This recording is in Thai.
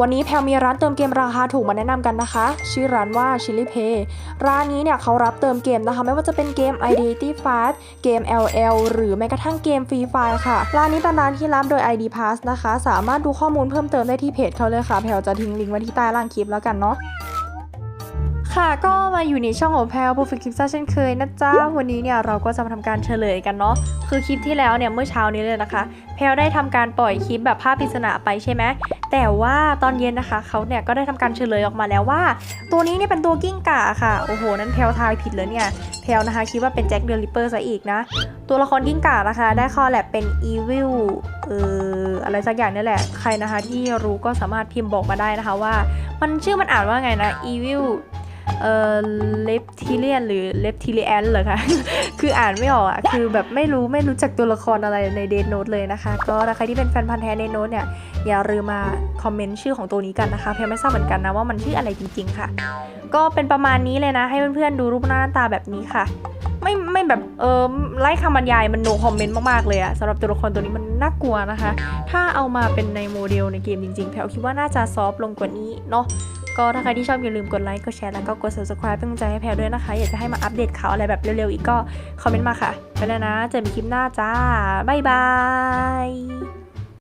วันนี้แพลมีร้านเติมเกมราคาถูกมาแนะนำกันนะคะ ชื่อร้านว่า Chili Pay ร้านนี้เนี่ยเขารับเติมเกมนะคะ ไม่ว่าจะเป็นเกม Identity Fast เกม LL หรือแม้กระทั่งเกม Free Fire ค่ะ ร้านนี้เป็นร้านที่รับโดย ID Pass นะคะ สามารถดูข้อมูลเพิ่มเติมได้ที่เพจเขาเลยค่ะ แพลจะทิ้งลิงก์ไว้ที่ใต้ล่างคลิปแล้วกันเนาะ ค่ะก็มาอยู่ในช่องของแพลว Perfect Clip เช่นเคยนะจ๊ะ วันนี้เนี่ยเราก็จะมาทำการเฉลยกันเนาะคือคลิปที่แล้วเนี่ยเมื่อเช้านี้เลยนะคะ แพลวได้ทำการปล่อยคลิปแบบภาพปริศนาไปใช่ไหมแต่ว่าตอนเย็นนะคะเขาเนี่ยก็ได้ทำการเฉลยออกมาแล้วว่า ตัวนี้เนี่ยเป็นตัวกิ้งก่าค่ะโอ้โหนั้นแพลวทายผิดเลยเนี่ยแพลวนะคะคิดว่าเป็นแจ็คเดอะริปเปอร์ซะอีกนะตัวละครกิ้งก่านะคะ ได้คอแลบเป็น Evil เอออะไรสักอย่างนี่แหละใครนะคะที่รู้ก็สามารถพิมพ์บอกมาได้นะคะว่า มันชื่อมันอ่านว่าไงนะ Evil เอ่อเลปทิเลียนหรือเลปทิเลียนเหรอคะ คืออ่านไม่ออกอะคือแบบไม่รู้ไม่รู้จักตัวละครอะไรในเดนโน e เลยนะคะ ก็ถ้าใครที่เป็นแฟนพันธ์แท้เดนโน e เนี่ย อย่าลืมมาคอมเมนต์ชื่อของตัวนี้กันนะคะ เพียงไม่ทราบเหมือนกันนะว่ามันชื่ออะไรจริง ๆ ค่ะ ก็เป็นประมาณนี้เลยนะ ให้เพื่อนๆดูรูปหน้าตาแบบนี้ค่ะ ไม่ไม่แบบเออไล่คำบรรยายมันโนคอมเมนต์มากๆเลยอะสำหรับตัวละครตัวนี้มันน่ากลัวนะคะ ถ้าเอามาเป็นในโมเดลในเกมจริงๆแพลคิดว่าน่าจะซอฟต์ลงกว่านี้เนาะ ก็ถ้าใครที่ชอบอย่าลืมกดไลค์กดแชร์แล้วก็กด subscribe เป็นกำลังใจให้แพรด้วยนะคะ อยากจะให้มาอัปเดตข่าวอะไรแบบเร็วๆอีกก็คอมเมนต์มาค่ะ ไปแล้วนะ เจอกันคลิปหน้าจ้าบ๊ายบาย